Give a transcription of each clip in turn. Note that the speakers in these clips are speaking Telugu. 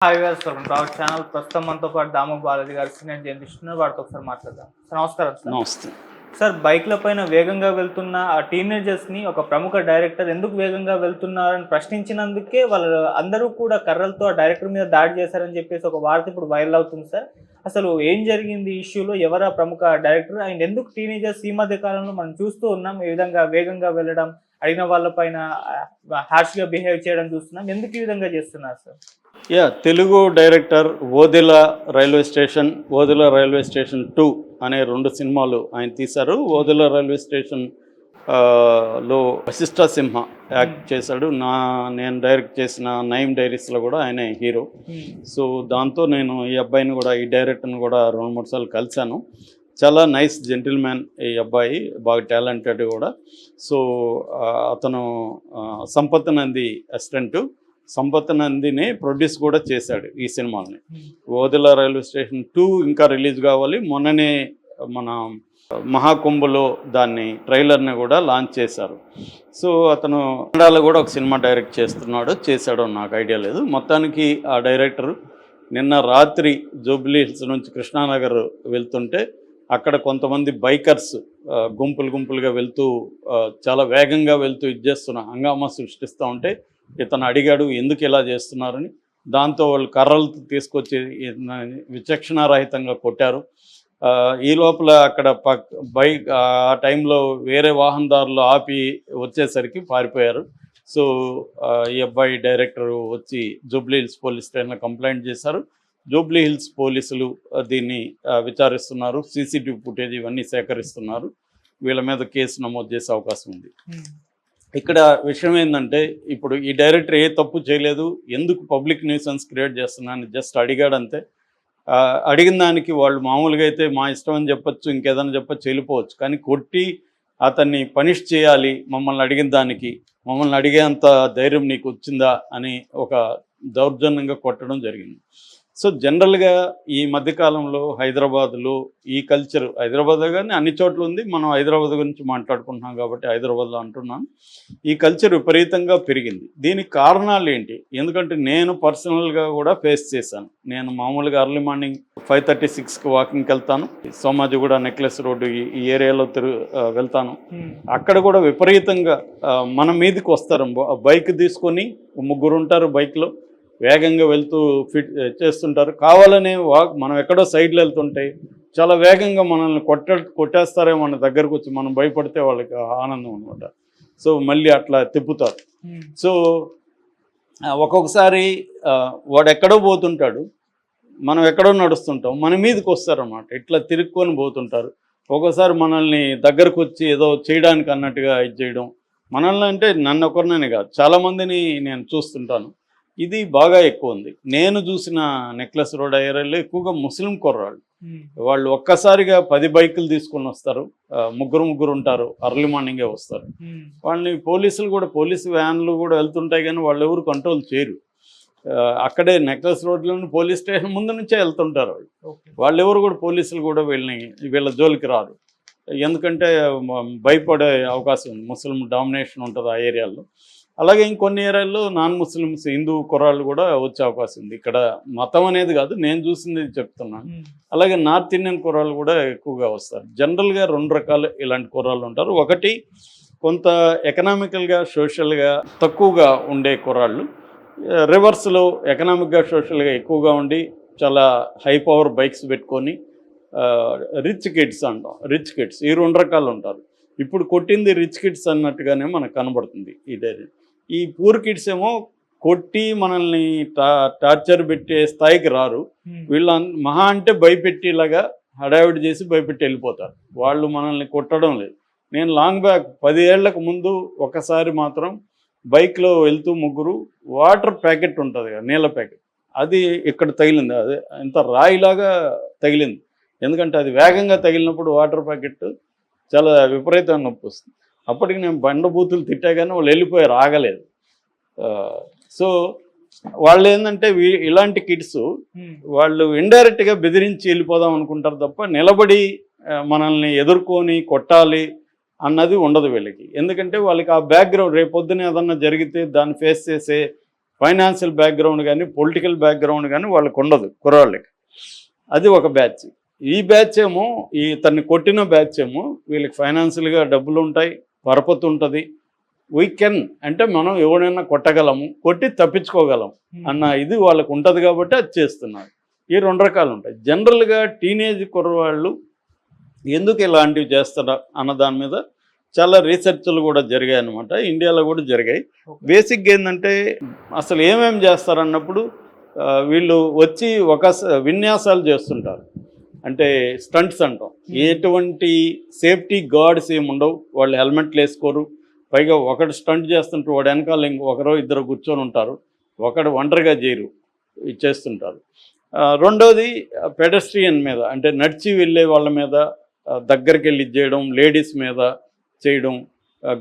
హాయ్ సార్ రావు ఛానల్ ప్రస్తుతం మనతో పాటు దాము బాలాజీ గారు సీనియర్ జర్నలిస్ట్ వారితో ఒకసారి మాట్లాడదాం. సార్ నమస్కారం సార్ నమస్తే. సార్ బైక్ల పైన వేగంగా వెళ్తున్న ఆ టీనేజర్స్ని ఒక ప్రముఖ డైరెక్టర్ ఎందుకు వేగంగా వెళ్తున్నారని ప్రశ్నించినందుకే వాళ్ళు అందరూ కూడా కర్రలతో ఆ డైరెక్టర్ మీద దాడి చేశారని చెప్పేసి ఒక వార్త ఇప్పుడు వైరల్ అవుతుంది సార్ అసలు ఏం జరిగింది ఇష్యూలో ఎవరా ప్రముఖ డైరెక్టర్ అండ్ ఎందుకు టీనేజర్స్ ఈ మధ్య కాలంలో మనం చూస్తూ ఉన్నాం ఈ విధంగా వేగంగా వెళ్ళడం అడిగిన వాళ్ళపైన హార్ష్గా బిహేవ్ చేయడం చూస్తున్నాం ఎందుకు ఈ విధంగా చేస్తున్నారు sir yeah Telugu director Odela railway station Odela railway station two అనే రెండు సినిమాలు ఆయన తీశారు. ఓదిల రైల్వే స్టేషన్లో వశిష్ఠ సింహ యాక్ట్ చేశాడు. నా నేను డైరెక్ట్ చేసిన నైమ్ డైరీస్లో కూడా ఆయన హీరో. సో దాంతో నేను ఈ అబ్బాయిని కూడా ఈ డైరెక్టర్ని కూడా రెండు మూడు సార్లు కలిశాను. చాలా నైస్ జెంటిల్ మ్యాన్ ఈ అబ్బాయి బాగా టాలెంటెడ్ కూడా. సో అతను సంపత్ నంది అసిస్టెంట్. సంపత్ నందిని ప్రొడ్యూస్ కూడా చేశాడు ఈ సినిమాని. ఓదిల రైల్వే స్టేషన్ టూ ఇంకా రిలీజ్ కావాలి. మొన్ననే మన మహాకుంభలో దాన్ని ట్రైలర్ని కూడా లాంచ్ చేశారు. సో అతను కన్నడలో కూడా ఒక సినిమా డైరెక్ట్ చేస్తున్నాడు చేశాడో నాకు ఐడియా లేదు. మొత్తానికి ఆ డైరెక్టర్ నిన్న రాత్రి జూబ్లీ హిల్స్ నుంచి కృష్ణానగర్ వెళ్తుంటే అక్కడ కొంతమంది బైకర్స్ గుంపులు గుంపులుగా వెళ్తూ చాలా వేగంగా వెళ్తూ ఇది చేస్తున్న హంగామా సృష్టిస్తూ ఉంటే ఇతను అడిగాడు ఎందుకు ఇలా చేస్తున్నారని? దాంతో వాళ్ళు కర్రలు తీసుకొచ్చి విచక్షణారహితంగా కొట్టారు. ఈ లోపల అక్కడ పక్ బైక్ ఆ టైంలో వేరే వాహనదారులు ఆపి వచ్చేసరికి పారిపోయారు. సో ఈ అబ్బాయి డైరెక్టర్ వచ్చి జూబ్లీ హిల్స్ పోలీస్ స్టేషన్లో కంప్లైంట్ చేశారు. జూబ్లీ హిల్స్ పోలీసులు దీన్ని విచారిస్తున్నారు. సీసీటీవీ ఫుటేజ్ ఇవన్నీ సేకరిస్తున్నారు. వీళ్ళ మీద కేసు నమోదు చేసే అవకాశం ఉంది. ఇక్కడ విషయం ఏంటంటే ఇప్పుడు ఈ డైరెక్టర్ ఏ తప్పు చేయలేదు ఎందుకు పబ్లిక్ న్యూసెన్స్ క్రియేట్ చేస్తున్నాను జస్ట్ అడిగాడంతే. అంతే అడిగిన దానికి వాళ్ళు మామూలుగా అయితే మా ఇష్టం అని చెప్పొచ్చు ఇంకేదైనా చెప్పొచ్చు వెళ్ళిపోవచ్చు. కానీ కొట్టి అతన్ని పనిష్ చేయాలి మమ్మల్ని అడిగిన దానికి మమ్మల్ని అడిగేంత ధైర్యం నీకు వచ్చిందా అని ఒక దౌర్జన్యంగా కొట్టడం జరిగింది. సో జనరల్గా ఈ మధ్యకాలంలో హైదరాబాద్లో ఈ కల్చర్ హైదరాబాద్ కానీ అన్ని చోట్ల ఉంది. మనం హైదరాబాద్ గురించి మాట్లాడుకుంటున్నాం కాబట్టి హైదరాబాద్లో అంటున్నాను ఈ కల్చర్ విపరీతంగా పెరిగింది. దీనికి కారణాలు ఏంటి? ఎందుకంటే నేను పర్సనల్గా కూడా ఫేస్ చేశాను. నేను మామూలుగా అర్లీ మార్నింగ్ ఫైవ్ థర్టీ సిక్స్కి వాకింగ్కి వెళ్తాను. సోమాజిగూడ నెక్లెస్ రోడ్డు ఈ ఏరియాలో తిరుగు ఆ, వెళ్తాను. అక్కడ కూడా విపరీతంగా మన మీదకి వస్తారు. బైక్ తీసుకొని ముగ్గురు ఉంటారు బైక్లో. వేగంగా వెళ్తూ ఫిట్ చేస్తుంటారు. కావాలనే వాక్ మనం ఎక్కడో సైడ్లో వెళ్తుంటే చాలా వేగంగా మనల్ని కొట్ట కొట్టేస్తారే మన దగ్గరకు వచ్చి మనం భయపడితే వాళ్ళకి ఆనందం అనమాట సో మళ్ళీ అట్లా తిప్పుతారు. సో ఆ, ఒక్కొక్కసారి వాడు ఎక్కడో పోతుంటాడు. మనం ఎక్కడో నడుస్తుంటాం. మన మీదకి వస్తారన్నమాట. ఇట్లా తిరుక్కొని పోతుంటారు. ఒక్కోసారి మనల్ని దగ్గరకు వచ్చి ఏదో చేయడానికి అన్నట్టుగా ఇది చేయడం. మనల్ని అంటే నన్ను ఒకరినని కాదు. చాలామందిని నేను చూస్తుంటాను. ఇది బాగా ఎక్కువ ఉంది. నేను చూసిన నెక్లెస్ రోడ్ ఏరియాలో ఎక్కువగా ముస్లిం కుర్రాళ్ళు. వాళ్ళు ఒక్కసారిగా పది బైకులు తీసుకొని వస్తారు. ముగ్గురు ముగ్గురు ఉంటారు. అర్లీ మార్నింగే వస్తారు. వాళ్ళని పోలీసులు కూడా పోలీసు వ్యాన్లు కూడా వెళ్తుంటాయి కానీ వాళ్ళు ఎవరు కంట్రోల్ చేయరు. అక్కడే నెక్లెస్ రోడ్లోని పోలీస్ స్టేషన్ ముందు నుంచే వెళ్తుంటారు వాళ్ళు. వాళ్ళు ఎవరు కూడా పోలీసులు కూడా వీళ్ళని వీళ్ళ జోలికి రారు. ఎందుకంటే భయపడే అవకాశం ఉంది. ముస్లిం డామినేషన్ ఉంటుంది ఆ ఏరియాలో. అలాగే ఇంకొన్ని ఏరియాల్లో నాన్ ముస్లిమ్స్ హిందూ కుర్రాళ్ళు కూడా వచ్చే అవకాశం ఉంది. ఇక్కడ మతం అనేది కాదు నేను చూసింది చెప్తున్నాను అలాగే నార్త్ ఇండియన్ కుర్రాళ్ళు కూడా ఎక్కువగా వస్తారు. జనరల్గా రెండు రకాల ఇలాంటి కుర్రాళ్ళు ఉంటారు. ఒకటి కొంత ఎకనామికల్గా సోషల్గా తక్కువగా ఉండే కుర్రాళ్ళు. రివర్స్లో ఎకనామిక్గా సోషల్గా ఎక్కువగా ఉండి చాలా హై పవర్ బైక్స్ పెట్టుకొని రిచ్ కిడ్స్ అంటాం. రిచ్ కిడ్స్ ఈ రెండు రకాలు ఉంటారు. ఇప్పుడు కొట్టింది రిచ్ కిడ్స్ అన్నట్టుగానే మనకు కనబడుతుంది ఇదే. ఈ పూర్ కిడ్స్ ఏమో కొట్టి మనల్ని టార్చర్ పెట్టే స్థాయికి రారు. వీళ్ళ మహా అంటే భయపెట్టేలాగా హడావిడి చేసి భయపెట్టి వెళ్ళిపోతారు. వాళ్ళు మనల్ని కొట్టడం లేదు. నేను లాంగ్ బ్యాక్ పది ఏళ్ళకు ముందు ఒకసారి మాత్రం బైక్లో వెళ్తూ ముగ్గురు వాటర్ ప్యాకెట్ ఉంటుంది కదా నీళ్ళ ప్యాకెట్. అది ఇక్కడ తగిలింది. అది ఇంత రాయిలాగా తగిలింది. ఎందుకంటే అది వేగంగా తగిలినప్పుడు వాటర్ ప్యాకెట్ చాలా విపరీతంగా నొప్పి వస్తుంది. అప్పటికి నేను బండబూతులు తిట్టా కానీ వాళ్ళు వెళ్ళిపోయారు ఆగలేదు సో వాళ్ళు ఏంటంటే ఇలాంటి కిడ్స్ వాళ్ళు ఇండైరెక్ట్గా బెదిరించి వెళ్ళిపోదాం అనుకుంటారు తప్ప నిలబడి మనల్ని ఎదుర్కొని కొట్టాలి అన్నది ఉండదు వీళ్ళకి. ఎందుకంటే వాళ్ళకి ఆ బ్యాక్గ్రౌండ్ రేపొద్దున ఏదన్నా జరిగితే దాన్ని ఫేస్ చేసే ఫైనాన్షియల్ బ్యాక్గ్రౌండ్ కానీ పొలిటికల్ బ్యాక్గ్రౌండ్ కానీ వాళ్ళకు ఉండదు కుర్రాళ్ళకి. అది ఒక బ్యాచ్ ఈ బ్యాచ్ ఏమో ఈ తన్ని కొట్టిన బ్యాచ్ ఏమో వీళ్ళకి ఫైనాన్షియల్గా డబ్బులు ఉంటాయి పరపతి ఉంటుంది. వీ కెన్ అంటే మనం ఎవరైనా కొట్టగలము కొట్టి తప్పించుకోగలం అన్న ఇది వాళ్ళకు ఉంటుంది కాబట్టి అది చేస్తున్నారు. ఈ రెండు రకాలు ఉంటాయి. జనరల్గా టీనేజ్ కుర్రవాళ్ళు ఎందుకు ఇలాంటివి చేస్తారా అన్న దాని మీద చాలా రీసెర్చ్లు కూడా జరిగాయి అన్నమాట. ఇండియాలో కూడా జరిగాయి. బేసిక్గా ఏంటంటే అసలు ఏమేమి చేస్తారన్నప్పుడు వీళ్ళు వచ్చి ఒక విన్యాసాలు చేస్తుంటారు. అంటే స్టంట్స్ అంటాం. ఎటువంటి సేఫ్టీ గార్డ్స్ ఏమి ఉండవు. వాళ్ళు హెల్మెట్లు వేసుకోరు పైగా ఒకడు స్టంట్ చేస్తుంటే వాడు వెనకాల ఒకరో ఇద్దరు కూర్చొని ఉంటారు. ఒకడు ఒంటరిగా చేయరు చేస్తుంటారు రెండోది పెడస్ట్రియన్ మీద అంటే నడిచి వెళ్ళే వాళ్ళ మీద దగ్గరికి వెళ్ళి చేయడం లేడీస్ మీద చేయడం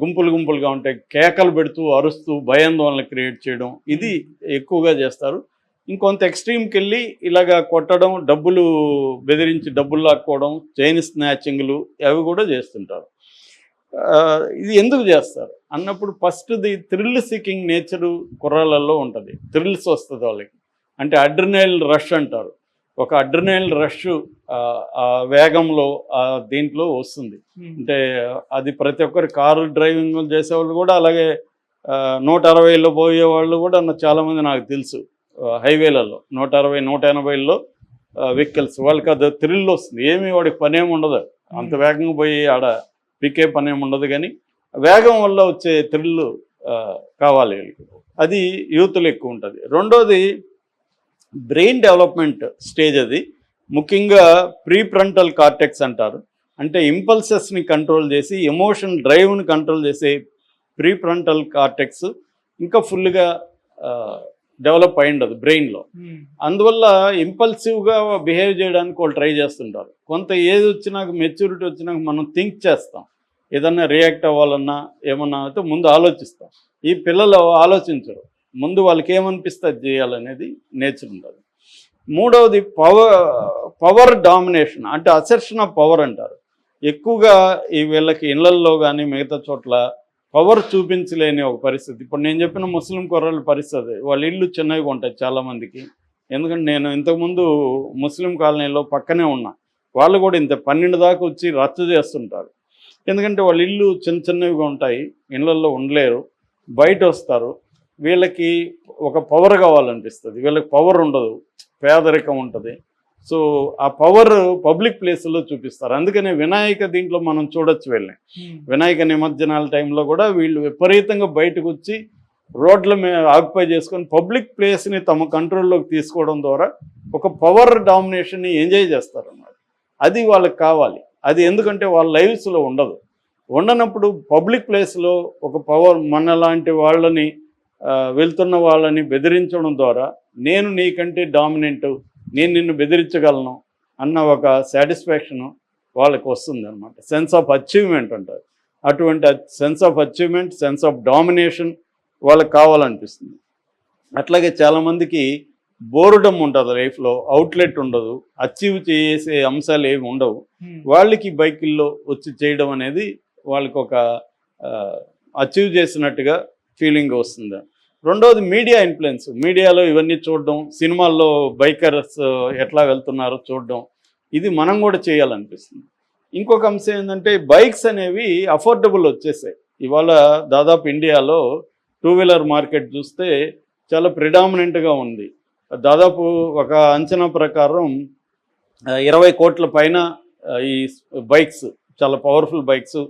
గుంపులు గుంపులుగా ఉంటే కేకలు పెడుతూ అరుస్తూ భయాందోళన క్రియేట్ చేయడం ఇది ఎక్కువగా చేస్తారు. ఇంకొంత ఎక్స్ట్రీమ్కి వెళ్ళి ఇలాగా కొట్టడం డబ్బులు బెదిరించి డబ్బులు లాక్కోవడం చైన్ స్నాచింగ్లు అవి కూడా చేస్తుంటారు. ఇది ఎందుకు చేస్తారు? అన్నప్పుడు ఫస్ట్ది థ్రిల్ సీకింగ్ నేచరు కుర్రాళ్ళల్లో ఉంటుంది. థ్రిల్స్ వస్తుంది వాళ్ళకి. అంటే అడ్రినైల్ రష్ అంటారు. ఒక అడ్రినైల్ రష్ ఆ వేగంలో దీంట్లో వస్తుంది. అంటే అది ప్రతి ఒక్కరి కారు డ్రైవింగ్ చేసేవాళ్ళు కూడా అలాగే నూట అరవైలో పోయే వాళ్ళు కూడా చాలామంది నాకు తెలుసు. హైవేలలో నూట అరవై నూట ఎనభైలో వెహికల్స్. వాళ్ళకి అది థ్రిల్ వస్తుంది. ఏమి వాడికి పని ఏమి ఉండదు. అంత వేగంగా పోయి ఆడ పికే పని ఏమి ఉండదు కానీ వేగం వల్ల వచ్చే థ్రిల్ కావాలి వీళ్ళకి. అది యూత్లో ఎక్కువ ఉంటుంది. రెండోది బ్రెయిన్ డెవలప్మెంట్ స్టేజ్ అది. ముఖ్యంగా ప్రీ ఫ్రంటల్ కార్టెక్స్ అంటారు. అంటే ఇంపల్సెస్ని కంట్రోల్ చేసి ఎమోషన్ డ్రైవ్ని కంట్రోల్ చేసే ప్రీ ఫ్రంటల్ కార్టెక్స్. ఇంకా ఫుల్గా డెవలప్ అయి ఉండదు బ్రెయిన్లో అందువల్ల ఇంపల్సివ్గా బిహేవ్ చేయడానికి వాళ్ళు ట్రై చేస్తుంటారు. కొంత ఏది వచ్చినాక మెచ్యూరిటీ వచ్చినాక మనం థింక్ చేస్తాం. ఏదన్నా రియాక్ట్ అవ్వాలన్నా ఏమన్నా అయితే ముందు ఆలోచిస్తాం. ఈ పిల్లలు ఆలోచించరు. ముందు వాళ్ళకి ఏమనిపిస్తే అది చేయాలనేది నేచర్ ఉంటుంది. మూడవది పవర్ పవర్ డామినేషన్ అంటే అసెర్షన్ ఆఫ్ పవర్ అంటారు. ఎక్కువగా ఈ వీళ్ళకి ఇళ్ళల్లో కానీ మిగతా చోట్ల పవర్ చూపించలేని ఒక పరిస్థితి. ఇప్పుడు నేను చెప్పిన ముస్లిం కుర్రల పరిస్థితి వాళ్ళ ఇల్లు చిన్నవిగా ఉంటాయి చాలామందికి ఎందుకంటే నేను ఇంతకుముందు ముస్లిం కాలనీలో పక్కనే ఉన్నా. వాళ్ళు కూడా ఇంత పన్నెండు దాకా వచ్చి రచ్చ చేస్తుంటారు. ఎందుకంటే వాళ్ళ ఇల్లు చిన్న చిన్నవిగా ఉంటాయి. ఇళ్ళల్లో ఉండలేరు. బయట వస్తారు. వీళ్ళకి ఒక పవర్ కావాలనిపిస్తుంది. వీళ్ళకి పవర్ ఉండదు. పేదరికం ఉంటుంది. సో ఆ పవర్ పబ్లిక్ ప్లేస్లో చూపిస్తారు. అందుకనే వినాయక దీంట్లో మనం చూడొచ్చు వెళ్ళి. వినాయక నిమజ్జనాల టైంలో కూడా వీళ్ళు విపరీతంగా బయటకు వచ్చి రోడ్ల మీద ఆక్యుపై చేసుకొని పబ్లిక్ ప్లేస్ని తమ కంట్రోల్లోకి తీసుకోవడం ద్వారా ఒక పవర్ డామినేషన్ని ఎంజాయ్ చేస్తారు అన్నమాట. అది వాళ్ళకి కావాలి. అది ఎందుకంటే వాళ్ళ లైఫ్స్లో ఉండదు. ఉండనప్పుడు పబ్లిక్ ప్లేస్లో ఒక పవర్ మన లాంటి వాళ్ళని వెళ్తున్న వాళ్ళని బెదిరించడం ద్వారా నేను నీకంటే డామినెంట్ నేను నిన్ను బెదిరించగలను అన్న ఒక సాటిస్ఫాక్షన్ వాళ్ళకి వస్తుంది అనమాట సెన్స్ ఆఫ్ అచీవ్మెంట్ అంటారు. అటువంటి sense of achievement sense of domination వాళ్ళకి కావాలనిపిస్తుంది. అట్లాగే చాలామందికి బోర్డమ్ ఉంటుంది లైఫ్లో అవుట్లెట్ ఉండదు అచీవ్ చేసే అంశాలు ఏమి ఉండవు. వాళ్ళకి బైకుల్లో వచ్చి చేయడం అనేది వాళ్ళకి ఒక అచీవ్ చేసినట్టుగా ఫీలింగ్ వస్తుంది. రెండవది మీడియా ఇన్ఫ్లుయెన్స్. మీడియాలో ఇవన్నీ చూడడం సినిమాల్లో బైకర్స్ ఎట్లా వెళ్తున్నారో చూడడం ఇది మనం కూడా చేయాలనిపిస్తుంది. ఇంకొక అంశం ఏంటంటే బైక్స్ అనేవి అఫోర్డబుల్ వచ్చేసాయి. ఇవాళ దాదాపు ఇండియాలో టూ వీలర్ మార్కెట్ చూస్తే చాలా ప్రిడామినెంట్గా ఉంది. దాదాపు ఒక అంచనా ప్రకారం ఇరవై కోట్ల పైన ఈ బైక్స్ చాలా పవర్ఫుల్ బైక్స్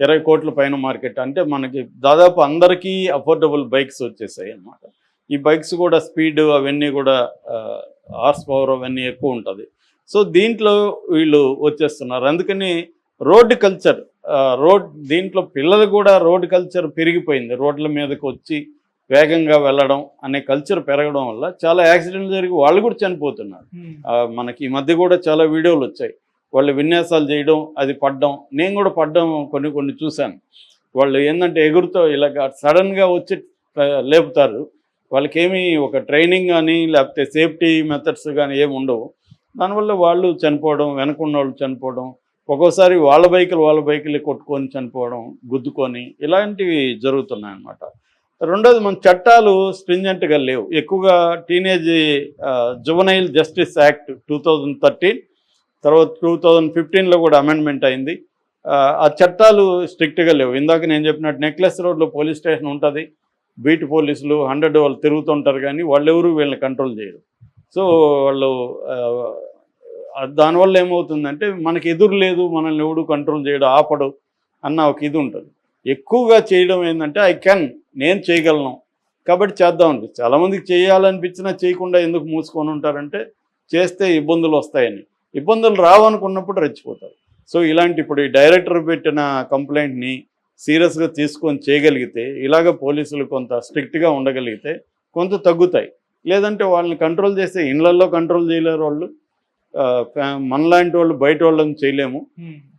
ఇరవై కోట్ల పైన మార్కెట్. అంటే మనకి దాదాపు అందరికీ అఫోర్డబుల్ బైక్స్ వచ్చేసాయి అన్నమాట. ఈ బైక్స్ కూడా స్పీడ్ అవన్నీ కూడా హార్స్ పవర్ అవన్నీ ఎక్కువ ఉంటుంది. సో దీంట్లో వీళ్ళు వచ్చేస్తున్నారు. అందుకని రోడ్ కల్చర్ రోడ్ దీంట్లో పిల్లలు కూడా రోడ్ కల్చర్ పెరిగిపోయింది. రోడ్ల మీదకి వచ్చి వేగంగా వెళ్ళడం అనే కల్చర్ పెరగడం వల్ల చాలా యాక్సిడెంట్ జరిగి వాళ్ళు కూడా చనిపోతున్నారు. మనకి ఈ మధ్య కూడా చాలా వీడియోలు వచ్చాయి. వాళ్ళు విన్యాసాలు చేయడం అది పడ్డం. నేను కూడా పడ్డం కొన్ని కొన్ని చూశాను. వాళ్ళు ఏంటంటే ఎగురుతో ఇలాగ సడన్గా వచ్చి లేపుతారు. వాళ్ళకేమీ ఒక ట్రైనింగ్ కానీ లేకపోతే సేఫ్టీ మెథడ్స్ కానీ ఏమి ఉండవు. దానివల్ల వాళ్ళు చనిపోవడం వెనకున్న వాళ్ళు చనిపోవడం ఒక్కోసారి వాళ్ళ బైకులు వాళ్ళ బైకులు కొట్టుకొని చనిపోవడం గుద్దుకొని ఇలాంటివి జరుగుతున్నాయి అన్నమాట రెండోది మన చట్టాలు స్ట్రింజెంట్గా లేవు. ఎక్కువగా teenage juvenile justice act two thousand thirteen తర్వాత టూ థౌజండ్ ఫిఫ్టీన్లో కూడా అమెండ్మెంట్ అయింది. ఆ, చట్టాలు స్ట్రిక్ట్గా లేవు. ఇందాక నేను చెప్పినట్టు నెక్లెస్ రోడ్లో పోలీస్ స్టేషన్ ఉంటుంది. బీట్ పోలీసులు హండ్రెడ్ వాళ్ళు తిరుగుతుంటారు కానీ వాళ్ళెవరూ వీళ్ళని కంట్రోల్ చేయరు. సో వాళ్ళు దానివల్ల ఏమవుతుందంటే మనకి ఎదురు లేదు మనల్ని ఎవడు కంట్రోల్ చేయడు ఆపడు అన్న ఒక ఇది ఉంటుంది. ఎక్కువగా చేయడం ఏంటంటే ఐ కెన్ నేను చేయగలను. కాబట్టి చేద్దాం అనిపిస్తుంది చాలామందికి చేయాలనిపించినా చేయకుండా ఎందుకు మూసుకొని ఉంటారంటే చేస్తే ఇబ్బందులు వస్తాయని. ఇబ్బందులు రావనుకున్నప్పుడు రెచ్చిపోతారు. సో ఇలాంటి ఇప్పుడు ఈ డైరెక్టర్ పెట్టిన కంప్లైంట్ని సీరియస్గా తీసుకొని చేయగలిగితే ఇలాగ పోలీసులు కొంత స్ట్రిక్ట్గా ఉండగలిగితే కొంత తగ్గుతాయి. లేదంటే వాళ్ళని కంట్రోల్ చేస్తే ఇళ్ళల్లో కంట్రోల్ చేయలేరు వాళ్ళు. మనలాంటి వాళ్ళు బయట వాళ్ళని చేయలేము.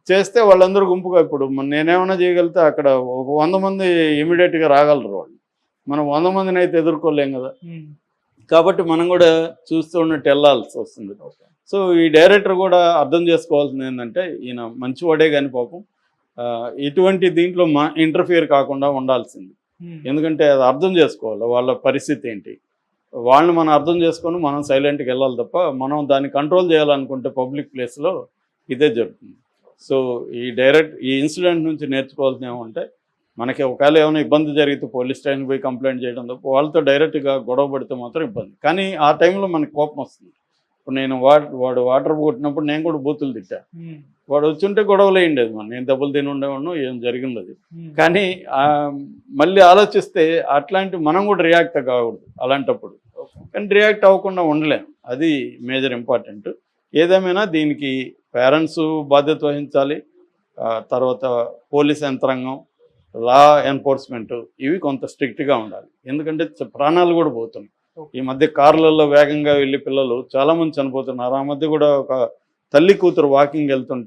చేస్తే వాళ్ళందరూ గుంపుగా ఇప్పుడు మన నేనేమైనా చేయగలిగితే అక్కడ ఒక వంద మంది ఇమీడియట్గా రాగలరు వాళ్ళు. మనం వంద మందిని అయితే ఎదుర్కోలేం కదా. కాబట్టి మనం కూడా చూస్తూ ఉన్నట్టు వెళ్ళాల్సి వస్తుంది. సో ఈ డైరెక్టర్ కూడా అర్థం చేసుకోవాల్సింది ఏంటంటే ఈయన మంచివాడే కానీ పాపం ఇటువంటి దీంట్లో మా ఇంటర్ఫియర్ కాకుండా ఉండాల్సింది. ఉమ్, ఎందుకంటే అది అర్థం చేసుకోవాలి వాళ్ళ పరిస్థితి ఏంటి? వాళ్ళని మనం అర్థం చేసుకొని మనం సైలెంట్గా వెళ్ళాలి తప్ప మనం దాన్ని కంట్రోల్ చేయాలనుకుంటే పబ్లిక్ ప్లేస్లో ఇదే జరుగుతుంది. సో ఈ డైరెక్ట్ ఈ ఇన్సిడెంట్ నుంచి నేర్చుకోవాల్సిన ఏమంటే మనకి ఒకవేళ ఏమైనా ఇబ్బంది జరిగితే పోలీస్ స్టేషన్ పోయి కంప్లైంట్ చేయడం తప్ప వాళ్ళతో డైరెక్ట్గా గొడవ పడితే మాత్రం ఇబ్బంది. కానీ ఆ టైంలో మనకి కోపం వస్తుంది. ఇప్పుడు నేను వాడు వాడు వాటర్ కొట్టినప్పుడు నేను కూడా బూతులు తిట్టా. వాడు వచ్చుంటే గొడవలు అయ్యిండేది మన నేను దెబ్బలు తిని ఉండేవాడు ఏం జరిగింది అది ఉమ్, కానీ మళ్ళీ ఆలోచిస్తే అట్లాంటి మనం కూడా రియాక్ట్ కాకూడదు అలాంటప్పుడు. కానీ రియాక్ట్ అవ్వకుండా ఉండలేం. అది మేజర్ ఇంపార్టెంట్. ఏదేమైనా దీనికి పేరెంట్స్ బాధ్యత వహించాలి. తర్వాత పోలీస్ యంత్రాంగం లా ఎన్ఫోర్స్మెంట్ ఇవి కొంత స్ట్రిక్ట్గా ఉండాలి. ఎందుకంటే ప్రాణాలు కూడా పోతున్నాయి. ఈ మధ్య కార్లలో వేగంగా వెళ్ళి పిల్లలు చాలామంది చనిపోతున్నారు. ఆ మధ్య కూడా ఒక తల్లి కూతురు వాకింగ్ వెళ్తుంటే